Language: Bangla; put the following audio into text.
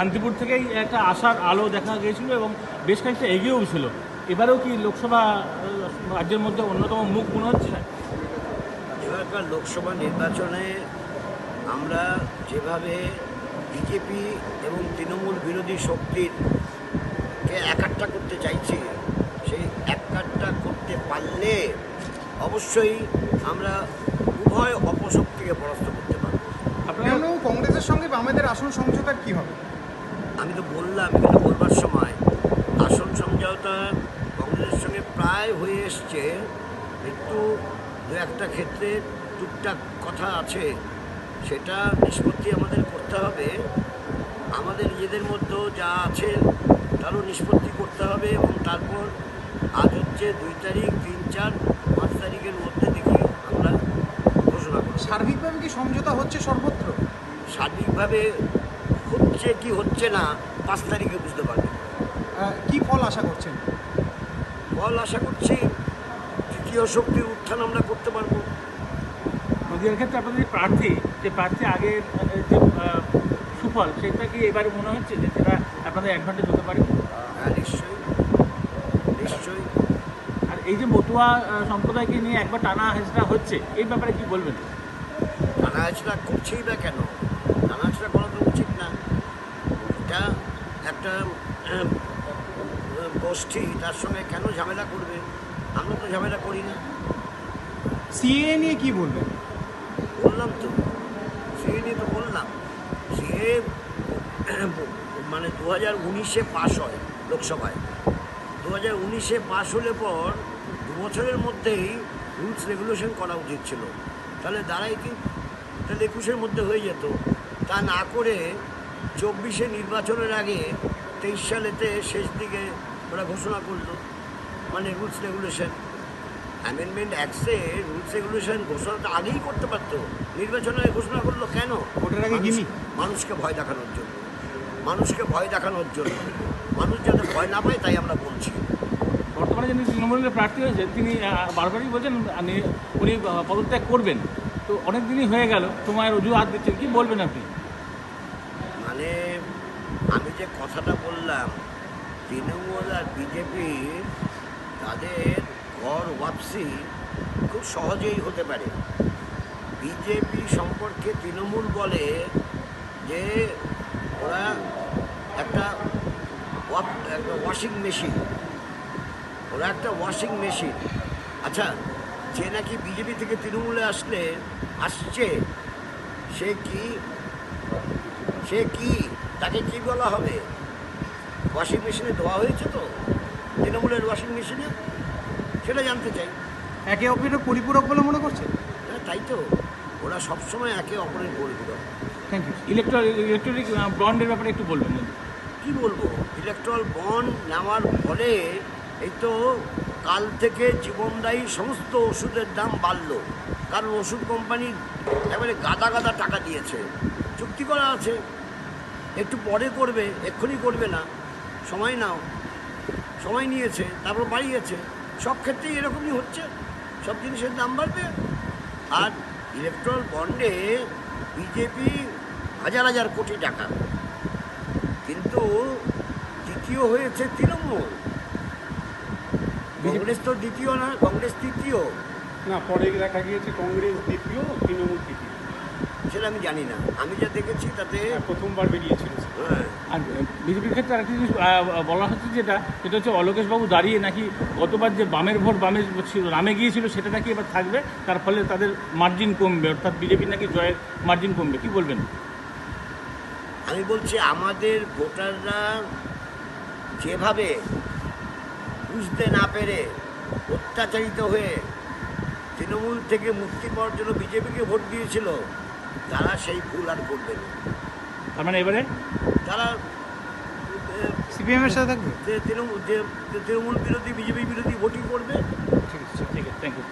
শান্তিপুর থেকেই একটা আশার আলো দেখা গিয়েছিল এবং বেশ কয়েকটা এগিয়েও ছিল। এবারেও কি লোকসভা রাজ্যের মধ্যে অন্যতম মুখ মনে হচ্ছে? এবারকার লোকসভা নির্বাচনে আমরা যেভাবে বিজেপি এবং তৃণমূল বিরোধী শক্তির কে একাট্টা করতে চাইছি সেই একাট্টা করতে পারলে অবশ্যই আমরা উভয় অপশক্তিকে পরাস্ত করতে পারব। আপনার কেন কংগ্রেসের সঙ্গে বামেদের আসন সমঝোতার কি হবে? আমি তো বললাম এখানে বলবার সময়। আসন সমঝোতা কংগ্রেসের সঙ্গে প্রায় হয়ে এসছে। একটু দু একটা ক্ষেত্রে টুকটাক কথা আছে। সেটা নিষ্পত্তি আমাদের করতে হবে। আমাদের নিজেদের মধ্যেও যা আছে তারও নিষ্পত্তি করতে হবে এবং তারপর আজ হচ্ছে দুই তারিখ তিন চার পাঁচ তারিখের মধ্যে দেখি আমরা ঘোষণা করব। সার্বিকভাবে কি সমঝোতা হচ্ছে সর্বত্র? সার্বিকভাবে হচ্ছে কি হচ্ছে না পাঁচ তারিখে বুঝতে পারবে। আহ, কি ফল আশা করছেন? ফল আশা করছি তৃতীয় শক্তির উত্থান আমরা করতে পারব। নদীয়ার ক্ষেত্রে আপনাদের যে প্রার্থী যে প্রার্থী আগে যে সুফল সেটা কি এবারে মনে হচ্ছে যে সেটা আপনাদের অ্যাডভান্টেজ হতে পারে? হ্যাঁ নিশ্চয়ই। নিশ্চয়ই। আর এই যে মতুয়া সম্প্রদায়কে নিয়ে একবার টানা হেঁচড়া হচ্ছে এই ব্যাপারে কি বলবেন? টানাহাচড়া করছেই বা কেন? টানাহাচড়া করা তো উচিত না এটা একটা গোষ্ঠী তার সঙ্গে কেন ঝামেলা করবে? আমরা তো ঝামেলা করি না। সিএ নিয়ে কি বলবেন বললাম তো। সিএ নিয়ে তো বললাম। সিএ মানে দু হাজার উনিশে পাশ হয় লোকসভায়। দু হাজার উনিশে পাশ হলে পর দু বছরের মধ্যেই রুলস রেগুলেশন করা উচিত ছিল। তাহলে দাঁড়াই কি? তাহলে একুশের মধ্যে হয়ে যেত। তা না করে চব্বিশে নির্বাচনের আগে তেইশ সালেতে শেষ দিকে ওরা ঘোষণা করল মানে রুলস রেগুলেশন। অ্যামেন্ডমেন্ট অ্যাক্টসে রুলস রেগুলেশন ঘোষণাটা আগেই করতে পারতো। নির্বাচনে ঘোষণা করল কেন? ভোটের আগে মানুষ- মানুষকে ভয় দেখানোর জন্য। মানুষকে ভয় দেখানোর জন্য। মানুষ যাতে ভয় না পায় তাই আমরা বলছি। বর্তমানে যিনি তৃণমূলের প্রার্থী হয়েছে তিনি বারবারই বলছেন উনি পদত্যাগ করবেন। তো অনেক দিনই হয়ে গেল সময়ের অজুহাত দিচ্ছেন। কি বলবেন আপনি? মানে আমি যে কথাটা বললাম, তৃণমূল আর বিজেপি তাদের ঘর ওয়াপসি খুব সহজেই হতে পারে। বিজেপি সম্পর্কে তৃণমূল বলে যে ওরা একটা একটা ওয়াশিং মেশিন। ওরা একটা ওয়াশিং মেশিন। আচ্ছা যে নাকি বিজেপি থেকে তৃণমূলে আসলে, আসছে, সে কি সে কি? তাকে কি বলা হবে? ওয়াশিং মেশিনে ধোয়া হয়েছে তো? তৃণমূলের ওয়াশিং মেশিনে সেটা জানতে চাই। একে অপরের পরিপূরক বলে মনে করছে? হ্যাঁ তাই তো। ওরা সবসময় একে অপরের পরিপূরক। থ্যাংক ইউ ইলেকট্রল ইলেকট্রনিক বন্ডের ব্যাপারে একটু বলবেন। কি বলব? ইলেকট্রল বন্ড নেওয়ার ফলে এই তো কাল থেকে জীবনদায়ী সমস্ত ওষুধের দাম বাড়লো। কারণ ওষুধ কোম্পানি এবারে গাদা গাদা টাকা দিয়েছে। চুক্তি করা আছে। একটু পরে করবে এক্ষুনি করবে না। সময় নাও। সময় নিয়েছে তারপর বাড়িয়েছে সব ক্ষেত্রেই এরকমই হচ্ছে। সব জিনিসের দাম বাড়বে। আর ইলেকট্রল বন্ডে বিজেপি হাজার হাজার কোটি টাকা। কিন্তু দ্বিতীয় হয়েছে তৃণমূল। কংগ্রেস তো দ্বিতীয় না কংগ্রেস তৃতীয়। না পরে দেখা গিয়েছে কংগ্রেস দ্বিতীয় তৃণমূল তৃতীয়। সেটা আমি জানি না। আমি যা দেখেছি তাতে হ্যাঁ, প্রথমবার বেরিয়েছিল হ্যাঁ। আর বিজেপির ক্ষেত্রে আরেকটা জিনিস বলা হচ্ছে যেটা সেটা হচ্ছে অলোকেশবাবু দাঁড়িয়ে নাকি গতবার যে বামের ভোট বামে ছিল নামে গিয়েছিল সেটা নাকি এবার থাকবে তার ফলে তাদের মার্জিন কমবে অর্থাৎ বিজেপির নাকি জয়ের মার্জিন কমবে কি বলবেন? আমি বলছি আমাদের ভোটাররা যেভাবে বুঝতে না পেরে অত্যাচারিত হয়ে তৃণমূল থেকে মুক্তি পাওয়ার জন্য বিজেপিকে ভোট দিয়েছিল তারা সেই ভুল আর করবে না। তার মানে এবারে? তারা সিপিএম এর সাথে থাকবে? যে তৃণমূল যে তৃণমূল বিরোধী বিজেপি বিরোধী ভোটিং করবে। ঠিক আছে ঠিক আছে থ্যাংক ইউ